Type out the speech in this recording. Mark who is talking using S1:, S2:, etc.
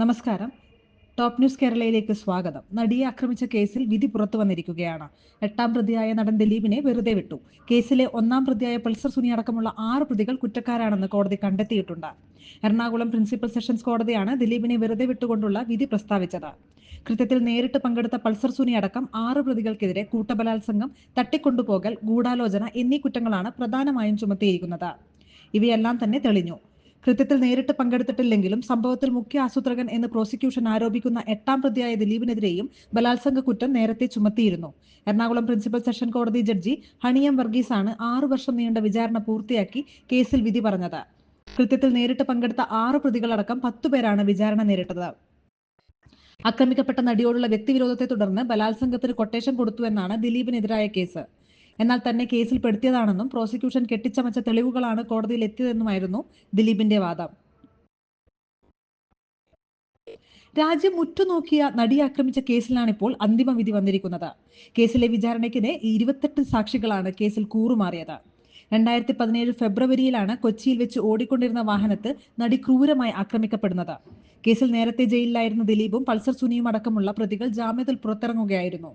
S1: നമസ്കാരം. Top news കേരളയിലേക്ക് സ്വാഗതം. നടിയെ ആക്രമിച്ച കേസിൽ വിധി പുറത്തു വന്നിരിക്കുകയാണ്. എട്ടാം പ്രതിയായ നടൻ ദിലീപിനെ വെറുതെ വിട്ടു. കേസിലെ ഒന്നാം പ്രതിയായ പൾസർ സുനി അടക്കമുള്ള ആറ് പ്രതികൾ കുറ്റക്കാരാണെന്ന് കോടതി കണ്ടെത്തിയിട്ടുണ്ട്. എറണാകുളം പ്രിൻസിപ്പൽ സെഷൻസ് കോടതിയാണ് ദിലീപിനെ വെറുതെ വിട്ടുകൊണ്ടുള്ള വിധി പ്രസ്താവിച്ചത്. കൃത്യത്തിൽ നേരിട്ട് പങ്കെടുത്ത പൾസർ സുനി അടക്കം ആറ് പ്രതികൾക്കെതിരെ കൂട്ടബലാത്സംഗം തട്ടിക്കൊണ്ടുപോകൽ ഗൂഢാലോചന എന്നീ കുറ്റങ്ങളാണ് പ്രധാനമായും ചുമത്തിയിരിക്കുന്നത്. ഇവയെല്ലാം തന്നെ തെളിഞ്ഞു. കൃത്യത്തിൽ നേരിട്ട് പങ്കെടുത്തിട്ടില്ലെങ്കിലും സംഭവത്തിൽ മുഖ്യ ആസൂത്രകൻ എന്ന് പ്രോസിക്യൂഷൻ ആരോപിക്കുന്ന എട്ടാം പ്രതിയായ ദിലീപിനെതിരെയും ബലാത്സംഗ കുറ്റം നേരത്തെ ചുമത്തിയിരുന്നു. എറണാകുളം പ്രിൻസിപ്പൽ സെഷൻ കോടതി ജഡ്ജി ഹണിയം വർഗീസാണ് ആറു വർഷം നീണ്ട വിചാരണ പൂർത്തിയാക്കി കേസിൽ വിധി പറഞ്ഞത്. കൃത്യത്തിൽ നേരിട്ട് പങ്കെടുത്ത ആറ് പ്രതികളടക്കം പത്തുപേരാണ് വിചാരണ നേരിട്ടത്. ആക്രമിക്കപ്പെട്ട നടിയോടുള്ള വ്യക്തിവിരോധത്തെ തുടർന്ന് ബലാത്സംഗത്തിന് കൊട്ടേഷൻ കൊടുത്തുവെന്നാണ് ദിലീപിനെതിരായ കേസ്. എന്നാൽ തന്നെ കേസിൽ പെടുത്തിയതാണെന്നും പ്രോസിക്യൂഷൻ കെട്ടിച്ചമച്ച തെളിവുകളാണ് കോടതിയിൽ എത്തിയതെന്നുമായിരുന്നു ദിലീപിന്റെ വാദം. രാജ്യം ഉറ്റുനോക്കിയ നടിയെ ആക്രമിച്ച കേസിലാണ് ഇപ്പോൾ അന്തിമ വിധി വന്നിരിക്കുന്നത്. കേസിലെ വിചാരണയ്ക്കിടെ ഇരുപത്തെട്ട് സാക്ഷികളാണ് കേസിൽ കൂറുമാറിയത്. രണ്ടായിരത്തി പതിനേഴ് ഫെബ്രുവരിയിലാണ് കൊച്ചിയിൽ വെച്ച് ഓടിക്കൊണ്ടിരുന്ന വാഹനത്ത് നടി ക്രൂരമായി ആക്രമിക്കപ്പെടുന്നത്. കേസിൽ നേരത്തെ ജയിലിലായിരുന്ന ദിലീപും പൾസർ സുനിയും അടക്കമുള്ള പ്രതികൾ ജാമ്യത്തിൽ പുറത്തിറങ്ങുകയായിരുന്നു.